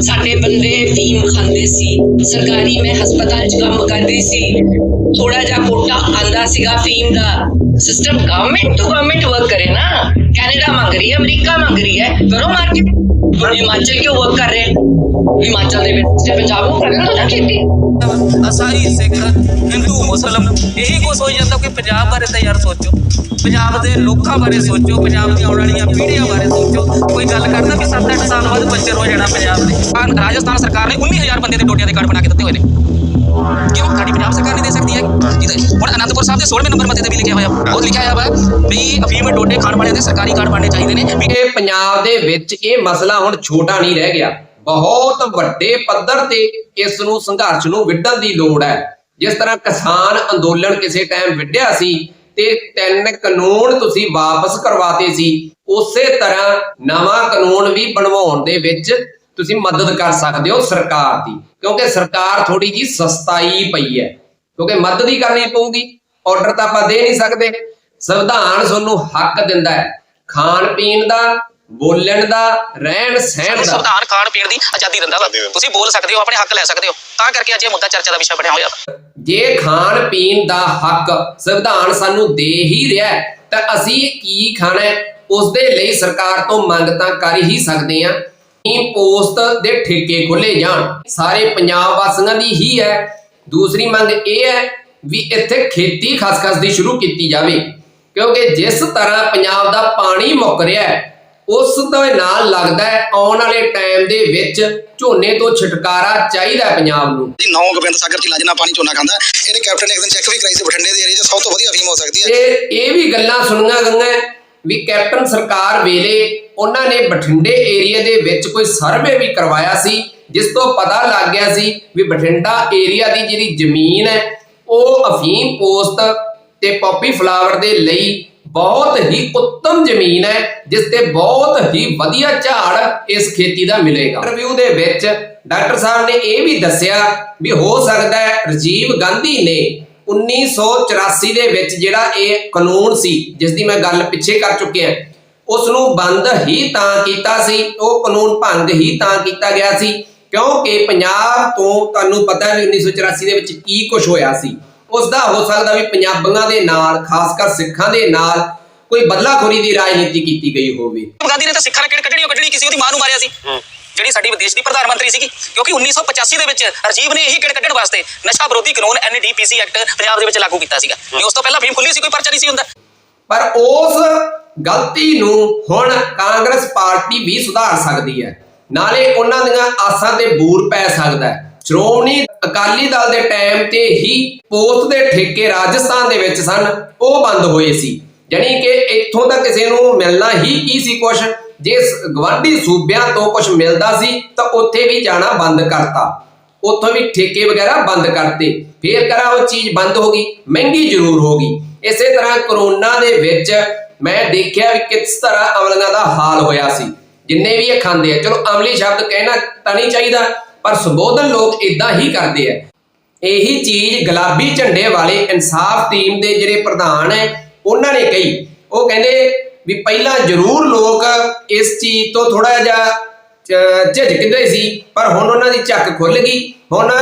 ਸਾਡੇ ਬੰਦੇ ਫੀਮ ਖਾਂਦੇ ਸੀ ਸਰਕਾਰੀ ਮੈਂ ਹਸਪਤਾਲ 'ਚ ਕੰਮ ਕਰਦੀ ਸੀ ਥੋੜਾ ਜਿਹਾ ਕੋਟਾ ਆਂਦਾ ਸੀਗਾ ਫੀਮ ਦਾ ਸਿਸਟਮ ਗਵਰਨਮੈਂਟ ਤੋਂ ਗਵਰਨਮੈਂਟ ਵਰਕ ਕਰੇ ਨਾ ਕੈਨੇਡਾ ਮੰਗ ਰਹੀ ਹੈ ਅਮਰੀਕਾ ਮੰਗ ਰਹੀ ਹੈ ਕਰੋ ਮਾਰਕੀਟ ਹੁਣ ਹਿਮਾਚਲ ਕਿਉਂ ਵਰਕ ਕਰ ਰਹੇ ਹੈ ਹਿਮਾਚਲ ਦੇ ਵਿੱਚ ਤੇ ਪੰਜਾਬ ਨੂੰ ਕਰਨ ਨਾ ਖੇਤੀ। ਅਸਾਈ ਸਿੱਖ ਹਿੰਦੂ ਮੁਸਲਮ ਇਹੀ ਕੁਛ ਹੋਈ ਜਾਂਦਾ ਕਿ ਪੰਜਾਬ ਬਾਰੇ ਤਾਂ ਯਾਰ ਸੋਚੋ। ਪੰਜਾਬ ਦੇ ਲੋਕਾਂ ਬਾਰੇ ਸੋਚੋ ਪੰਜਾਬ ਦੀਆਂ ਆਉਣ ਵਾਲੀਆਂ ਪੀੜ੍ਹੀਆਂ ਬਾਰੇ ਸੋਚੋ। ਕੋਈ ਗੱਲ ਕਰਦਾ ਵੀ 7-8 ਸਾਲ ਬਾਅਦ ਪੰਚਰ ਹੋ ਜਾਣਾ ਪੰਜਾਬ ਦੇ? ਆਹ ਰਾਜਸਥਾਨ ਸਰਕਾਰ ਨੇ 19000 ਬੰਦੇ ਦੇ ਟੋਟਿਆਂ ਦੇ ਕਾਰਡ ਬਣਾ ਕੇ ਦਿੱਤੇ ਹੋਏ ਨੇ। ਕਿਉਂ? ਸਾਡੀ ਪੰਜਾਬ ਸਰਕਾਰ ਨਹੀਂ ਦੇ ਸਕਦੀ ਹੈ? ਹੁਣ ਅਨੰਦਪੁਰ ਸਾਹਿਬ ਦੇ 16ਵੇਂ ਨੰਬਰ ਮੱਥੇ ਤੇ ਵੀ ਲਿਖਿਆ ਹੋਇਆ ਬਹੁਤ ਲਿਖਿਆ ਹੋਇਆ ਵਾ ਵੀ ਅਫੀਮ ਟੋਟੇ ਖਾਣ ਵਾਲਿਆਂ ਦੇ ਸਰਕਾਰੀ ਕਾਰਡ ਬਣਨੇ ਚਾਹੀਦੇ ਨੇ ਵੀ ਇਹ ਪੰਜਾਬ ਦੇ ਵਿੱਚ ਇਹ ਮਸਲਾ ਹੁਣ ਛੋਟਾ ਨਹੀਂ ਰਹਿ ਗਿਆ। ਬਹੁਤ ਵੱਡੇ ਪੱਧਰ ਤੇ ਇਸ ਨੂੰ ਸੰਘਰਸ਼ ਨੂੰ ਵਿੱਢਣ ਦੀ ਲੋੜ ਹੈ। ਜਿਸ ਤਰ੍ਹਾਂ ਕਿਸਾਨ ਅੰਦੋਲਨ ਕਿਸੇ ਟਾਈਮ ਵਿੱਢਿਆ ਸੀ ਤੇ ਤਿੰਨ ਕਾਨੂੰਨ ਤੁਸੀਂ ਵਾਪਸ ਕਰਵਾਤੇ ਸੀ, ਉਸੇ ਤਰ੍ਹਾਂ ਨਵਾਂ ਕਾਨੂੰਨ ਵੀ ਬਣਵਾਉਣ ਦੇ ਵਿੱਚ ਤੁਸੀਂ ਮਦਦ ਕਰ ਸਕਦੇ ਹੋ ਸਰਕਾਰ ਦੀ। ਕਿਉਂਕਿ ਸਰਕਾਰ ਥੋੜੀ ਜੀ ਸਸਤਾਈ ਪਈ ਹੈ। ਕਿਉਂਕਿ ਮਦਦ ਹੀ ਕਰਨੀ ਪਊਗੀ ਆਰਡਰ ਤਾਂ ਆਪਾਂ ਦੇ ਨਹੀਂ ਸਕਦੇ। ਸੰਵਿਧਾਨ ਤੁਹਾਨੂੰ ਹੱਕ ਦਿੰਦਾ ਹੈ। ਖਾਣ ਪੀਣ ਦਾ ਬੋਲਣ ਦਾ ਰਹਿਣ ਸਹਿਣ ਦਾ। ਸੰਵਿਧਾਨ ਖਾਣ ਪੀਣ ਦੀ ਆਜ਼ਾਦੀ ਦਿੰਦਾ ਵਾ। ਤੁਸੀਂ ਬੋਲ ਸਕਦੇ ਹੋ ਆਪਣੇ ਹੱਕ ਲੈ ਸਕਦੇ ਹੋ। ਤਾਂ ਕਰਕੇ ਅੱਜ ਇਹ ਮੁੱਦਾ ਚਰਚਾ ਦਾ ਵਿਸ਼ਾ ਬਣਿਆ ਹੋਇਆ ਵਾ। ਜੇ ਖਾਣ ਪੀਣ ਦਾ ਹੱਕ ਸੰਵਿਧਾਨ ਸਾਨੂੰ ਦੇ ਹੀ ਰਿਹਾ ਹੈ, ਤਾਂ ਅਸੀਂ ਕੀ ਖਾਣਾ ਉਸ ਦੇ ਲਈ ਸਰਕਾਰ ਤੋਂ ਮੰਗ ਤਾਂ ਕਰ ਹੀ ਸਕਦੇ ਹਾਂ। ਇਹ ਪੋਸਟ ਦੇ ਠੇਕੇ ਖੁੱਲੇ ਜਾਣ। ਸਾਰੇ ਪੰਜਾਬ ਵਾਸੀਆਂ ਦੀ ਹੀ ਹੈ। ਦੂਸਰੀ ਮੰਗ ਇਹ ਹੈ ਵੀ ਇੱਥੇ ਖੇਤੀ ਖਸਖਸ ਦੀ ਸ਼ੁਰੂ ਕੀਤੀ ਜਾਵੇ। ਕਿਉਂਕਿ ਜਿਸ ਤਰ੍ਹਾਂ ਪੰਜਾਬ ਦਾ ਪਾਣੀ ਮੁੱਕ ਰਿਹਾ ਹੈ ਉਸ ਦੇ ਨਾਲ ਲੱਗਦਾ ਹੈ ਆਉਣ ਵਾਲੇ ਟਾਈਮ ਦੇ ਵਿੱਚ ਝੋਨੇ ਤੋਂ ਛੁਟਕਾਰਾ ਚਾਹੀਦਾ ਹੈ ਪੰਜਾਬ ਨੂੰ। ਜੀ ਨੌ ਗੋਬਿੰਦ ਸਾਗਰ ਝੀਲਾਂ ਜਿੰਨਾ ਪਾਣੀ ਝੋਨਾ ਖਾਂਦਾ ਇਹਨੇ ਕੈਪਟਨ ਨੇ ਇੱਕ ਦਿਨ ਚੈੱਕ ਵੀ ਕਰਾਈ ਸੀ ਬਠਿੰਡੇ ਦੇ ਏਰੀਆ 'ਚ। ਸਭ ਤੋਂ ਵਧੀਆ ਫੀਮ ਹੋ ਸਕਦੀ ਹੈ। ਤੇ ਇਹ ਵੀ ਗੱਲਾਂ ਸੁਣੀਆਂ ਗਈਆਂ ਵੀ ਕੈਪਟਨ ਸਰਕਾਰ ਵੇਲੇ ਉਹਨਾਂ ਨੇ ਬਠਿੰਡੇ ਏਰੀਆ ਦੇ ਵਿੱਚ ਕੋਈ ਸਰਵੇ ਵੀ ਕਰਵਾਇਆ ਸੀ ਜਿਸ ਤੋਂ ਪਤਾ ਲੱਗ ਗਿਆ ਸੀ ਵੀ ਬਠਿੰਡਾ ਏਰੀਆ ਦੀ ਜਿਹੜੀ ਜ਼ਮੀਨ ਹੈ ਉਹ ਅਫੀਮ ਪੋਸਤ ਤੇ ਪੌਪੀ ਫਲਾਵਰ ਦੇ ਲਈ ਬਹੁਤ ਹੀ ਉੱਤਮ ਜ਼ਮੀਨ ਹੈ, ਜਿਸ ਤੇ ਬਹੁਤ ਹੀ ਵਧੀਆ ਝਾੜ ਇਸ ਖੇਤੀ ਦਾ ਮਿਲੇਗਾ। ਰਿਵਿਊ ਦੇ ਵਿੱਚ ਡਾਕਟਰ ਸਾਹਿਬ ਨੇ ਇਹ ਵੀ ਦੱਸਿਆ ਵੀ ਹੋ ਸਕਦਾ ਹੈ ਰਾਜੀਵ ਗਾਂਧੀ ਨੇ 1984 ਦੇ ਵਿੱਚ ਜਿਹੜਾ ਇਹ ਕਾਨੂੰਨ ਸੀ, ਜਿਸ ਦੀ ਮੈਂ ਗੱਲ ਪਿੱਛੇ ਕਰ ਚੁੱਕਿਆ ਉਸ ਨੂੰ ਬੰਦ ਹੀ ਤਾਂ ਕੀਤਾ ਸੀ, ਉਹ ਕਾਨੂੰਨ ਭੰਗ ਹੀ ਤਾਂ ਕੀਤਾ ਗਿਆ ਸੀ, ਕਿਉਂਕਿ ਪੰਜਾਬ ਤੋਂ ਤੁਹਾਨੂੰ ਪਤਾ ਹੈ ਵੀ 1984 ਦੇ ਵਿੱਚ ਕੀ ਕੁਝ ਹੋਇਆ ਸੀ। ਉਸ ਦਾ ਹੋ ਸਕਦਾ ਵੀ ਪੰਜਾਬੀਆਂ ਦੇ ਨਾਲ ਖਾਸ ਕਰ ਸਿੱਖਾਂ ਦੇ ਨਾਲ ਕੋਈ ਬਦਲਾਖੋਰੀ ਦੀ ਰਾਜਨੀਤੀ ਕੀਤੀ ਗਈ ਹੋਵੇ। ਗਾਂਧੀ ਨੇ ਤਾਂ ਸਿੱਖਾਂ ਨੇ ਕਿਹੜੀ ਕੱਢਣੀ ਕੱਢਣੀ ਕਿਸੇ ਉਹਦੀ ਮਾਂ ਨੂੰ ਮਾਰਿਆ ਸੀ। ਜਿਹੜੀ ਸਾਡੀ ਦੇਸ਼ ਦੀ ਪ੍ਰਧਾਨ ਮੰਤਰੀ ਸੀਗੀ ਕਿਉਂਕਿ 1985 ਦੇ ਵਿੱਚ ਰਾਜੀਵ ਨੇ ਇਹੀ ਕਿਹੜੇ ਕੱਢਣ ਵਾਸਤੇ ਨਸ਼ਾ ਵਿਰੋਧੀ ਕਾਨੂੰਨ ਐਨਡੀਪੀਸੀ ਐਕਟ ਪੰਜਾਬ ਦੇ ਵਿੱਚ ਲਾਗੂ ਕੀਤਾ ਸੀਗਾ। ਉਸ ਤੋਂ ਪਹਿਲਾਂ ਫੀਮ ਖੁੱਲੀ ਸੀ ਕੋਈ ਪਰਚਾ ਨਹੀਂ ਸੀ ਹੁੰਦਾ। ਪਰ ਉਸ ਗਲਤੀ ਨੂੰ ਹੁਣ ਕਾਂਗਰਸ ਪਾਰਟੀ ਵੀ ਸੁਧਾਰ ਸਕਦੀ ਹੈ। ਨਾਲੇ ਉਹਨਾਂ ਦੀਆਂ ਆਸਾਂ ਤੇ ਬੂਰ ਪੈ ਸਕਦਾ ਹੈ। ਸ਼੍ਰੋਮਣੀ ਅਕਾਲੀ ਦਲ ਦੇ ਟਾਈਮ ਤੇ ਹੀ ਪੋਸਟ ਦੇ ਠੇਕੇ ਰਾਜਸਥਾਨ ਦੇ ਵਿੱਚ ਸਨ, ਉਹ ਬੰਦ ਹੋਏ ਸੀ। ਯਾਨੀ ਕਿ ਇੱਥੋਂ ਤਾਂ ਕਿਸੇ ਨੂੰ ਮਿਲਣਾ ਹੀ ਕੀ ਸੀ ਕੁਛ? ਜੇ ਗਵਾਂਢੀ ਸੂਬਿਆਂ ਤੋਂ ਕੁਝ ਮਿਲਦਾ ਸੀ, ਤਾਂ ਉੱਥੇ ਵੀ ਜਾਣਾ ਬੰਦ ਕਰਤਾ। ਉੱਥੋਂ ਵੀ ਠੇਕੇ ਵਗੈਰਾ ਬੰਦ ਕਰਤੇ। ਫੇਰ ਕਰਾ ਉਹ ਚੀਜ਼ ਬੰਦ ਹੋ ਗਈ, ਮਹਿੰਗੀ ਜ਼ਰੂਰ ਹੋ ਗਈ। ਇਸੇ ਤਰ੍ਹਾਂ ਕਰੋਨਾ ਦੇ ਵਿੱਚ ਮੈਂ ਦੇਖਿਆ ਵੀ ਕਿਸ ਤਰ੍ਹਾਂ ਅਮਲੀਆਂ ਦਾ ਹਾਲ ਹੋਇਆ ਸੀ। ਜਿੰਨੇ ਵੀ ਇਹ ਖਾਂਦੇ ਆ, ਚਲੋ ਅਮਲੀ ਸ਼ਬਦ ਕਹਿਣਾ ਤਾਂ ਨਹੀਂ ਚਾਹੀਦਾ ਪਰ ਸੰਬੋਧਨ ਲੋਕ ਇਦਾਂ ਹੀ ਕਰਦੇ ਆ। ਇਹੀ ਚੀਜ਼ ਗੁਲਾਬੀ ਝੰਡੇ ਵਾਲੇ ਇਨਸਾਫ ਟੀਮ ਦੇ ਜਿਹੜੇ ਪ੍ਰਧਾਨ ਹੈ, ਉਹਨਾਂ ਨੇ ਕਹੀ। ਉਹ ਕਹਿੰਦੇ ਵੀ ਪਹਿਲਾਂ ਜ਼ਰੂਰ ਲੋਕ ਇਸ ਚੀਜ਼ ਤੋਂ ਥੋੜਾ ਜਿਹਾ ਚ- ਝਿਜਕਦੇ ਸੀ, ਪਰ ਹੁਣ ਉਹਨਾਂ ਦੀ ਝੱਕ ਖੁੱਲ ਗਈ। ਹੁਣ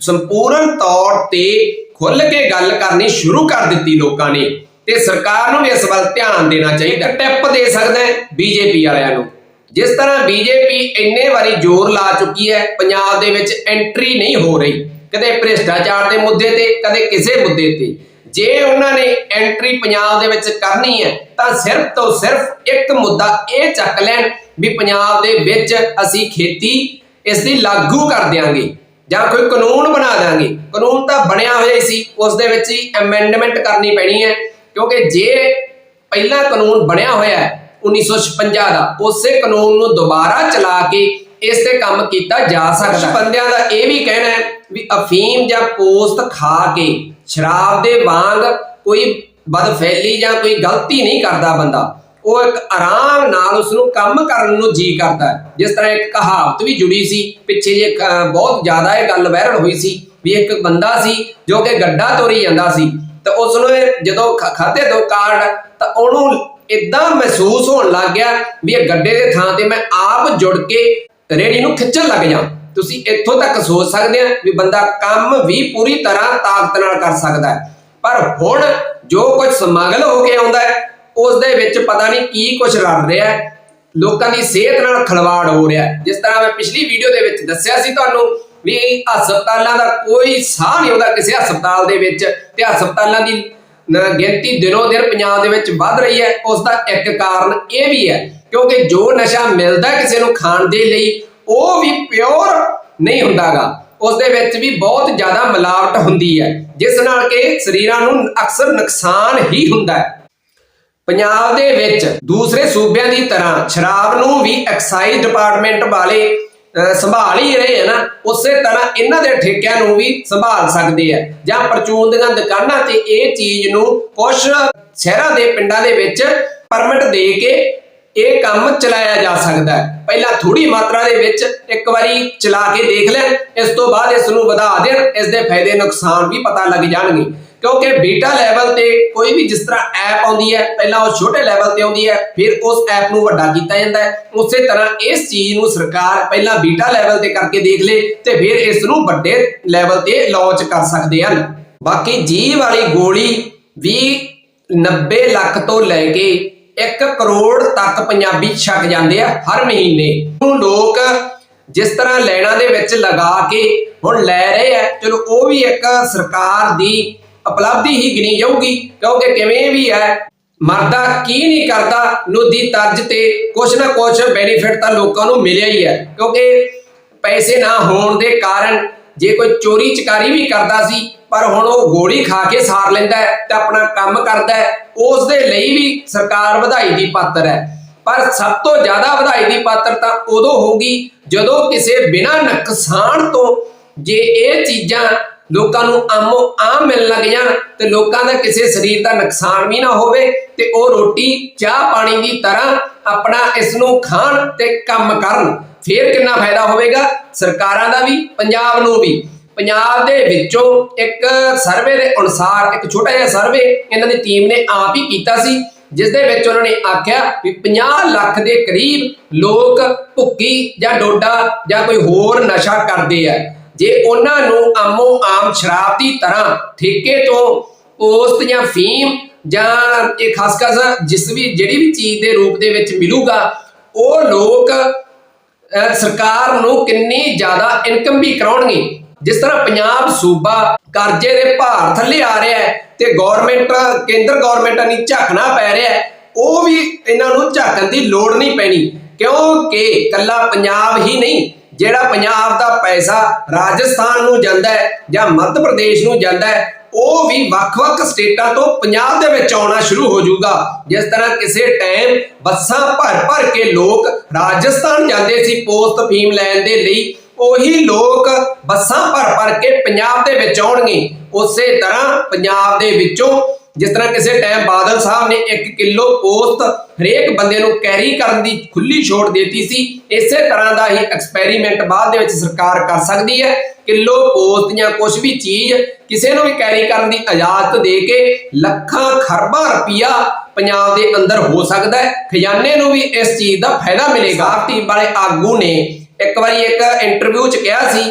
ਸੰਪੂਰਨ ਤੌਰ ਤੇ ਖੁੱਲ ਕੇ ਗੱਲ ਕਰਨੀ ਸ਼ੁਰੂ ਕਰ ਦਿੱਤੀ ਲੋਕਾਂ ਨੇ। ਤੇ ਸਰਕਾਰ ਨੂੰ ਵੀ ਇਸ ਵੱਲ ਧਿਆਨ ਦੇਣਾ ਚਾਹੀਦਾ। ਟਿਪ ਦੇ ਸਕਦਾ ਹੈ ਬੀਜੇਪੀ ਵਾਲਿਆਂ ਨੂੰ। ਜਿਸ ਤਰ੍ਹਾਂ ਬੀਜੇਪੀ ਇੰਨੇ ਵਾਰੀ ਜ਼ੋਰ ਲਾ ਚੁੱਕੀ ਹੈ, ਪੰਜਾਬ ਦੇ ਵਿੱਚ ਐਂਟਰੀ ਨਹੀਂ ਹੋ ਰਹੀ। ਕਦੇ ਭ੍ਰਿਸ਼ਟਾਚਾਰ ਦੇ ਮੁੱਦੇ ਤੇ, ਕਦੇ ਕਿਸੇ ਮੁੱਦੇ ਤੇ। ਜੇ ਉਹਨਾਂ ਨੇ ਐਂਟਰੀ ਪੰਜਾਬ ਦੇ ਵਿੱਚ ਕਰਨੀ ਹੈ, ਤਾਂ ਸਿਰਫ ਤੋਂ ਸਿਰਫ ਇੱਕ ਮੁੱਦਾ ਇਹ ਚੱਕ ਲੈਣ ਵੀ ਪੰਜਾਬ ਦੇ ਵਿੱਚ ਅਸੀਂ ਖੇਤੀ ਇਸ ਦੀ ਲਾਗੂ ਕਰ ਦਿਆਂਗੇ, ਜਾਂ ਕੋਈ ਕਾਨੂੰਨ ਬਣਾ ਦਾਂਗੇ ਕਾਨੂੰਨ ਤਾਂ ਬਣਿਆ ਹੋਇਆ ਹੀ ਸੀ, ਉਸ ਦੇ ਵਿੱਚ ਹੀ ਅਮੈਂਡਮੈਂਟ ਕਰਨੀ ਪੈਣੀ ਹੈ, ਕਿਉਂਕਿ ਜੇ ਪਹਿਲਾ ਕਾਨੂੰਨ ਬਣਿਆ ਹੋਇਆ ਹੈ 1956 ਦਾ। ਉਸੇ ਕਾਨੂੰਨ ਨੂੰ ਦੁਬਾਰਾ ਚਲਾ ਕੇ ਇਸ ਤੇ ਕੰਮ ਕੀਤਾ ਜਾ ਸਕਦਾ ਬੰਦਿਆਂ ਦਾ ਇਹ ਵੀ ਕਹਿਣਾ ਹੈ ਵੀ ਅਫੀਮ ਜਾਂ ਪੋਸਤ ਖਾ ਕੇ ਸ਼ਰਾਬ ਦੇ ਵਾਂਗ ਕੋਈ ਬਦਫੈਲੀ ਜਾਂ ਕੋਈ ਗਲਤੀ ਨਹੀਂ ਕਰਦਾ ਬੰਦਾ। ਉਹ ਇੱਕ ਆਰਾਮ ਨਾਲ ਉਸ ਨੂੰ ਕੰਮ ਕਰਨ ਨੂੰ ਜੀ ਕਰਦਾ ਹੈ। ਜਿਸ ਤਰ੍ਹਾਂ ਇੱਕ ਕਹਾਵਤ ਵੀ ਜੁੜੀ ਸੀ ਪਿੱਛੇ ਜੇ ਬਹੁਤ ਜ਼ਿਆਦਾ ਇਹ ਗੱਲ ਵਾਇਰਲ ਹੋਈ ਸੀ ਵੀ ਇੱਕ ਬੰਦਾ ਸੀ ਜੋ ਕਿ ਗੱਡਾ ਤੋਰੀ ਜਾਂਦਾ ਸੀ। ਤਾਂ ਉਸ ਨੂੰ ਜਦੋਂ ਖ- ਖਾਧੇ ਦੋ ਕਾਰਡ ਤਾਂ ਉਹਨੂੰ ਇਦਾਂ ਮਹਿਸੂਸ ਹੋਣ ਲੱਗ ਗਿਆ ਵੀ ਇਹ ਗੱਡੇ ਦੇ ਥਾਂ ਤੇ ਮੈਂ ਆਪ ਜੁੜ ਕੇ ਰੇੜੀ ਨੂੰ ਖਿੱਚਣ ਲੱਗ ਜਾਣ ਤੁਸੀਂ ਇੱਥੋਂ ਤੱਕ ਸੋਚ ਸਕਦੇ ਆ ਵੀ ਬੰਦਾ ਕੰਮ ਵੀ ਪੂਰੀ ਤਰ੍ਹਾਂ ਤਾਕਤ ਨਾਲ ਕਰ ਸਕਦਾ ਹੈ। ਪਰ ਹੁਣ ਜੋ ਕੁਝ ਸਮਗਲ ਹੋ ਕੇ ਆਉਂਦਾ ਹੈ ਉਸ ਦੇ ਵਿੱਚ ਪਤਾ ਨਹੀਂ ਕੀ ਕੁਝ ਰਲ ਰਿਹਾ ਹੈ। ਲੋਕਾਂ ਦੀ ਸਿਹਤ ਨਾਲ ਖਲਵਾੜ ਹੋ ਰਿਹਾ ਹੈ। ਜਿਸ ਤਰ੍ਹਾਂ ਮੈਂ ਪਿਛਲੀ ਵੀਡੀਓ ਦੇ ਵਿੱਚ ਦੱਸਿਆ ਸੀ ਤੁਹਾਨੂੰ ਵੀ ਹਸਪਤਾਲਾਂ ਦਾ ਕੋਈ ਸਾਹ ਨਹੀਂ ਆਉਂਦਾ ਕਿਸੇ ਹਸਪਤਾਲ ਦੇ ਵਿੱਚ ਤੇ ਹਸਪਤਾਲਾਂ ਦੀ ਗਿਣਤੀ ਦਿਨੋਂ ਦਿਨ ਪੰਜਾਬ ਦੇ ਵਿੱਚ ਵੱਧ ਰਹੀ ਹੈ ਉਸ ਦਾ ਇੱਕ ਕਾਰਨ ਇਹ ਵੀ ਹੈ ਕਿਉਂਕਿ ਜੋ ਨਸ਼ਾ ਮਿਲਦਾ ਕਿਸੇ ਨੂੰ ਖਾਣ ਦੇ ਲਈ, ਉਹ ਵੀ ਪਿਓਰ ਨਹੀਂ ਹੁੰਦਾਗਾ। ਉਸ ਦੇ ਵਿੱਚ ਵੀ ਬਹੁਤ ਜ਼ਿਆਦਾ ਮਿਲਾਵਟ ਹੁੰਦੀ ਹੈ, ਜਿਸ ਨਾਲ ਕਿ ਸਰੀਰਾਂ ਨੂੰ ਅਕਸਰ ਨੁਕਸਾਨ ਹੀ ਹੁੰਦਾ ਹੈ। ਪੰਜਾਬ ਦੇ ਵਿੱਚ ਦੂਸਰੇ ਸੂਬਿਆਂ ਦੀ ਤਰ੍ਹਾਂ ਸ਼ਰਾਬ ਨੂੰ ਵੀ ਐਕਸਾਈਜ਼ ਡਿਪਾਰਟਮੈਂਟ ਵਾਲੇ ਸੰਭਾਲ ਹੀ ਰਹੇ ਹਨ ਉਸੇ ਤਰ੍ਹਾਂ ਇਹਨਾਂ ਦੇ ਠੇਕਿਆਂ ਨੂੰ ਵੀ ਸੰਭਾਲ ਸਕਦੇ ਆ। ਜਾਂ ਪਰਚੂਨ ਦੀਆਂ ਦੁਕਾਨਾਂ ਤੇ ਇਹ ਚੀਜ਼ ਨੂੰ ਕੁਝ ਸ਼ਹਿਰਾਂ ਦੇ ਪਿੰਡਾਂ ਦੇ ਵਿੱਚ ਪਰਮਿਟ ਦੇ ਕੇ ਇਹ ਕੰਮ ਚਲਾਇਆ ਜਾ ਸਕਦਾ ਹੈ। ਪਹਿਲਾਂ ਥੋੜੀ ਮਾਤਰਾ ਦੇ ਵਿੱਚ ਇੱਕ ਵਾਰੀ ਚਲਾ ਕੇ ਦੇਖ ਲੈਣ ਇਸ ਤੋਂ ਬਾਅਦ ਇਸ ਨੂੰ ਵਧਾ ਦੇਣ, ਇਸ ਦੇ ਫਾਇਦੇ ਨੁਕਸਾਨ ਵੀ ਪਤਾ ਲੱਗ ਜਾਣਗੇ। ਕਿਉਂਕਿ ਬੀਟਾ ਲੈਵਲ ਤੇ ਕੋਈ ਵੀ ਜਿਸ ਤਰ੍ਹਾਂ ਐਪ ਆਉਂਦੀ ਹੈ, ਪਹਿਲਾਂ ਉਹ ਛੋਟੇ ਲੈਵਲ ਤੇ ਆਉਂਦੀ ਹੈ, ਫਿਰ ਉਸ ਐਪ ਨੂੰ ਵੱਡਾ ਕੀਤਾ ਜਾਂਦਾ ਹੈ। ਉਸੇ ਤਰ੍ਹਾਂ ਇਸ ਚੀਜ਼ ਨੂੰ ਸਰਕਾਰ ਪਹਿਲਾਂ ਬੀਟਾ ਲੈਵਲ ਤੇ ਕਰਕੇ ਦੇਖ ਲੇ ਤੇ ਫਿਰ ਇਸ ਨੂੰ ਵੱਡੇ ਲੈਵਲ ਤੇ ਲਾਂਚ ਕਰ ਸਕਦੇ ਹਨ। ਬਾਕੀ ਜੀ ਵਾਲੀ ਗੋਲੀ ਵੀ 90 ਲੱਖ ਤੋਂ ਲੈ ਕੇ 1 ਕਰੋੜ ਤੱਕ ਪੰਜਾਬੀ ਛਕ ਜਾਂਦੇ ਆ ਹਰ ਮਹੀਨੇ। ਹੁਣ ਲੋਕ ਜਿਸ ਤਰ੍ਹਾਂ ਲੈਣਾ ਦੇ ਵਿੱਚ ਲਗਾ ਕੇ ਹੁਣ ਲੈ ਰਹੇ ਆ, ਚਲੋ ਉਹ ਵੀ ਇੱਕ ਸਰਕਾਰ ਦੀ ਉਪਲਬਧੀ ਹੀ ਗਿਣੀ ਜਾਊਗੀ, ਕਿਉਂਕਿ ਕਿਵੇਂ ਵੀ ਹੈ, ਮਰਦਾ ਕੀ ਨਹੀਂ ਕਰਦਾ ਨੂੰ ਦੀ ਤਰਜ ਤੇ ਕੁਛ ਨਾ ਕੁਛ ਬੈਨੀਫਿਟ ਤਾਂ ਲੋਕਾਂ ਨੂੰ ਮਿਲਿਆ ਹੀ ਹੈ, ਕਿਉਂਕਿ ਪੈਸੇ ਨਾ ਹੋਣ ਦੇ ਕਾਰਨ ਜੇ ਕੋਈ ਚੋਰੀ ਚਕਾਰੀ ਵੀ ਕਰਦਾ ਸੀ, ਪਰ ਹੁਣ ਉਹ ਗੋਲੀ ਖਾ ਕੇ ਸਾਰ ਲੈਂਦਾ ਹੈ ਤੇ ਆਪਣਾ ਕੰਮ ਕਰਦਾ ਹੈ, ਉਸ ਦੇ ਲਈ ਵੀ ਸਰਕਾਰ ਵਧਾਈ ਦੀ ਪਾਤਰ ਹੈ। ਪਰ ਸਭ ਤੋਂ ਜ਼ਿਆਦਾ ਵਧਾਈ ਦੀ ਪਾਤਰ ਤਾਂ ਉਦੋਂ ਹੋਊਗੀ ਜਦੋਂ ਕਿਸੇ ਬਿਨਾਂ ਨੁਕਸਾਨ ਤੋਂ ਜੇ ਇਹ ਚੀਜ਼ਾਂ ਲੋਕਾਂ ਨੂੰ ਆਮੋ ਆਮ ਮਿਲਣ ਲੱਗ ਜਾਣ ਤੇ ਲੋਕਾਂ ਦਾ ਕਿਸੇ ਸਰੀਰ ਦਾ ਨੁਕਸਾਨ ਵੀ ਨਾ ਹੋਵੇ ਤੇ ਉਹ ਰੋਟੀ, ਚਾਹ ਪਾਣੀ ਦੀ ਤਰ੍ਹਾਂ ਆਪਣਾ ਇਸ ਨੂੰ ਖਾਣ ਤੇ ਕੰਮ ਕਰਨ, ਫੇਰ ਕਿੰਨਾ ਫਾਇਦਾ ਹੋਵੇਗਾ? ਸਰਕਾਰਾਂ ਦਾ ਵੀ, ਪੰਜਾਬ ਨੂੰ ਵੀ। ਪੰਜਾਬ ਦੇ ਵਿੱਚੋਂ ਇੱਕ ਸਰਵੇ ਦੇ ਅਨੁਸਾਰ, ਇੱਕ ਛੋਟਾ ਜਿਹਾ ਸਰਵੇ ਇਹਨਾਂ ਦੀ ਟੀਮ ਨੇ ਆਪ ਹੀ ਕੀਤਾ ਸੀ ਜਿਸ ਦੇ ਵਿੱਚ ਉਹਨਾਂ ਨੇ ਆਖਿਆ ਵੀ 50 ਲੱਖ ਦੇ ਕਰੀਬ ਲੋਕ ਭੁੱਕੀ ਜਾਂ ਡੋਡਾ ਜਾਂ ਕੋਈ ਹੋਰ ਨਸ਼ਾ ਕਰਦੇ ਆ। ਜੇ ਉਹਨਾਂ ਨੂੰ ਆਮੋ ਆਮ ਸ਼ਰਾਬ ਦੀ ਤਰ੍ਹਾਂ ਠੇਕੇ ਤੋਂ ਪੋਸਤ ਜਾਂ ਫੀਮ ਜਾਂ ਇਹ ਖਾਸ ਜਿਸ ਵੀ, ਜਿਹੜੀ ਵੀ ਚੀਜ਼ ਦੇ ਰੂਪ ਦੇ ਵਿੱਚ ਮਿਲੂਗਾ, ਉਹ ਲੋਕ ਸਰਕਾਰ ਨੂੰ ਕਿੰਨੀ ਜ਼ਿਆਦਾ ਇਨਕਮ ਵੀ ਕਰਾਉਣਗੇ। ਜਿਸ ਤਰ੍ਹਾਂ ਪੰਜਾਬ ਸੂਬਾ ਕਰਜ਼ੇ ਦੇ ਭਾਰ ਥੱਲੇ ਆ ਰਿਹਾ ਹੈ ਤੇ ਗਵਰਨਮੈਂਟ ਕੇਂਦਰ ਗਵਰਨਮੈਂਟ ਨੂੰ ਝਾਕਣਾ ਪੈ ਰਿਹਾ ਹੈ, ਉਹ ਵੀ ਇਹਨਾਂ ਨੂੰ ਝਾਕਣ ਦੀ ਲੋੜ ਨਹੀਂ ਪੈਣੀ। ਕਿਉਂਕਿ ਕੱਲਾ ਪੰਜਾਬ ਹੀ ਨਹੀਂ ਜਿਹੜਾ ਪੰਜਾਬ ਦਾ ਪੈਸਾ ਰਾਜਸਥਾਨ ਨੂੰ ਜਾਂਦਾ ਹੈ ਜਾਂ ਮੱਧ ਪ੍ਰਦੇਸ਼ ਨੂੰ ਜਾਂਦਾ ਹੈ, ਉਹ ਵੀ ਵੱਖ-ਵੱਖ ਸਟੇਟਾਂ ਤੋਂ ਪੰਜਾਬ ਦੇ ਵਿੱਚ ਆਉਣਾ ਸ਼ੁਰੂ ਹੋ ਜਾਊਗਾ। ਜਿਸ ਤਰ੍ਹਾਂ ਕਿਸੇ ਟਾਈਮ ਬੱਸਾਂ ਭਰ-ਭਰ ਕੇ ਲੋਕ ਰਾਜਸਥਾਨ ਜਾਂਦੇ ਸੀ ਪੋਸਟ ਫੀਮ ਲੈਣ ਦੇ ਲਈ, ਉਹੀ ਲੋਕ ਬੱਸਾਂ ਭਰ-ਭਰ ਕੇ ਪੰਜਾਬ ਦੇ ਵਿੱਚ ਆਉਣਗੇ। ਉਸੇ ਤਰ੍ਹਾਂ ਪੰਜਾਬ ਦੇ ਵਿੱਚੋਂ ਜਿਸ ਤਰ੍ਹਾਂ ਕਿਸੇ ਟਾਈਮ ਬਾਦਲ ਸਾਹਿਬ ਨੇ 1 ਕਿਲੋ ਪੋਸਟ ਹਰੇਕ ਬੰਦੇ ਨੂੰ ਕੈਰੀ ਕਰਨ ਦੀ ਖੁੱਲੀ ਛੋਟ ਦਿੱਤੀ ਸੀ, ਇਸੇ ਤਰ੍ਹਾਂ ਦਾ ਹੀ ਐਕਸਪੈਰੀਮੈਂਟ ਬਾਅਦ ਦੇ ਵਿੱਚ ਸਰਕਾਰ ਕਰ ਸਕਦੀ ਹੈ। ਕਿਲੋ ਪੋਸਟ ਜਾਂ ਕੁਝ ਵੀ ਚੀਜ਼ ਕਿਸੇ ਨੂੰ ਵੀ ਕੈਰੀ ਕਰਨ ਦੀ ਇਜਾਜ਼ਤ ਦੇ ਕੇ ਲੱਖਾਂ ਖਰਬਾਂ ਰੁਪਈਆ ਪੰਜਾਬ ਦੇ ਅੰਦਰ ਹੋ ਸਕਦਾ ਹੈ। ਖਜ਼ਾਨੇ ਨੂੰ ਵੀ ਇਸ ਚੀਜ਼ ਦਾ ਫਾਇਦਾ ਮਿਲੇਗਾ। ਟੀਮ ਵਾਲੇ ਆਗੂ ਨੇ ਇੱਕ ਵਾਰੀ ਇੱਕ ਇੰਟਰਵਿਊ 'ਚ ਕਿਹਾ ਸੀ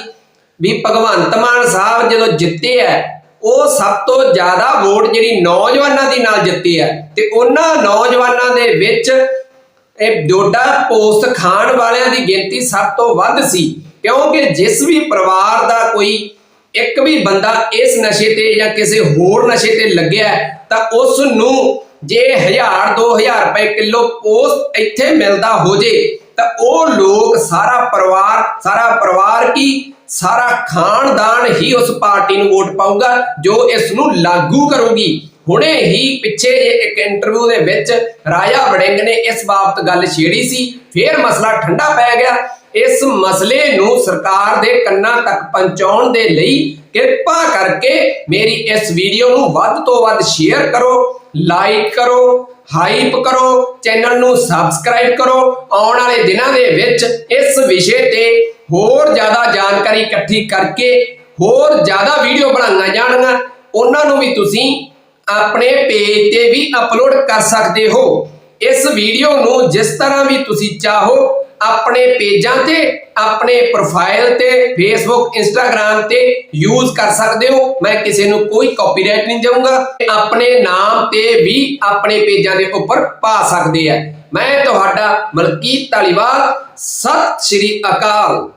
ਵੀ ਭਗਵੰਤ ਮਾਨ ਸਾਹਿਬ ਜਦੋਂ ਜਿੱਤੇ ਹੈ ਉਹ ਸਭ ਤੋਂ ਜ਼ਿਆਦਾ ਵੋਟ ਜਿਹੜੀ ਨੌਜਵਾਨਾਂ ਦੀ ਨਾਲ ਜਿੱਤੀ ਹੈ ਤੇ ਉਹਨਾਂ ਨੌਜਵਾਨਾਂ ਦੇ ਵਿੱਚ ਇਹ ਡੋਡਾ ਪੋਸਟ ਖਾਣ ਵਾਲਿਆਂ ਦੀ ਗਿਣਤੀ ਸਭ ਤੋਂ ਵੱਧ ਸੀ, ਕਿਉਂਕਿ ਜਿਸ ਵੀ ਪਰਿਵਾਰ ਦਾ ਕੋਈ ਇੱਕ ਵੀ ਬੰਦਾ ਇਸ ਨਸ਼ੇ ਤੇ ਜਾਂ ਕਿਸੇ ਹੋਰ ਨਸ਼ੇ ਤੇ ਲੱਗਿਆ ਤਾਂ ਉਸ ਨੂੰ ਜੇ 1000 2000 ਰੁਪਏ ਕਿਲੋ ਪੋਸਟ ਇੱਥੇ ਮਿਲਦਾ ਹੋ ਜੇ ਤਾਂ ਉਹ ਲੋਕ ਸਾਰਾ ਪਰਿਵਾਰ ਸਾਰਾ ਪਰਿਵਾਰ ਕੀ ਸਾਰਾ ਖਾਨਦਾਨ ਹੀ ਉਸ ਪਾਰਟੀ ਨੂੰ ਵੋਟ ਪਾਊਗਾ, ਜੋ ਇਸ ਨੂੰ ਲਾਗੂ ਕਰੂਗੀ। ਹੁਣੇ ਹੀ ਪਿੱਛੇ ਜੇ ਇੱਕ ਇੰਟਰਵਿਊ ਦੇ ਵਿੱਚ ਰਾਜਾ ਵੜਿੰਗ ਨੇ ਇਸ ਬਾਬਤ ਗੱਲ ਛੇੜੀ ਸੀ, ਫੇਰ ਮਸਲਾ ਠੰਡਾ ਪੈ ਗਿਆ। ਇਸ ਮਸਲੇ ਨੂੰ ਸਰਕਾਰ ਦੇ ਕੰਨਾਂ ਤੱਕ ਪਹੁੰਚਾਉਣ ਦੇ ਲਈ ਕਿਰਪਾ ਕਰਕੇ ਮੇਰੀ ਇਸ ਵੀਡੀਓ ਨੂੰ ਵੱਧ ਤੋਂ ਵੱਧ ਸ਼ੇਅਰ ਕਰੋ ਲਾਈਕ ਕਰੋ ਹਾਈਪ ਕਰੋ ਚੈਨਲ ਨੂੰ ਸਬਸਕ੍ਰਾਈਬ ਕਰੋ। ਆਉਣ ਵਾਲੇ ਦਿਨਾਂ ਦੇ ਵਿੱਚ ਇਸ ਵਿਸ਼ੇ ਤੇ ਹੋਰ ਜ਼ਿਆਦਾ ਜਾਣਕਾਰੀ ਇਕੱਠੀ ਕਰਕੇ, ਹੋਰ ਜ਼ਿਆਦਾ ਵੀਡੀਓ ਬਣਾਈਆਂ ਜਾਣਗੀਆਂ ਉਹਨਾਂ ਨੂੰ ਵੀ ਤੁਸੀਂ ਆਪਣੇ ਪੇਜ ਤੇ ਵੀ ਅਪਲੋਡ ਕਰ ਸਕਦੇ ਹੋ। ਇਸ ਵੀਡੀਓ ਨੂੰ ਜਿਸ ਤਰ੍ਹਾਂ ਵੀ ਤੁਸੀਂ ਚਾਹੋ, ਆਪਣੇ ਪੇਜਾਂ ਤੇ, ਆਪਣੇ ਪ੍ਰੋਫਾਈਲ ਤੇ ਫੇਸਬੁੱਕ ਇੰਸਟਾਗ੍ਰam ਤੇ ਯੂਜ਼ ਕਰ ਸਕਦੇ ਹੋ। ਮੈਂ ਕਿਸੇ ਨੂੰ ਕੋਈ ਕਾਪੀਰਾਈਟ ਨਹੀਂ ਦੇਵਾਂਗਾ ਆਪਣੇ ਨਾਮ ਤੇ ਵੀ ਆਪਣੇ ਪੇਜਾਂ ਦੇ ਉੱਪਰ ਪਾ ਸਕਦੇ ਆ। ਮੈਂ ਤੁਹਾਡਾ ਮਲਕੀਤ ਧਾਲੀਵਾਲ, ਸਤਿ ਸ਼੍ਰੀ ਅਕਾਲ।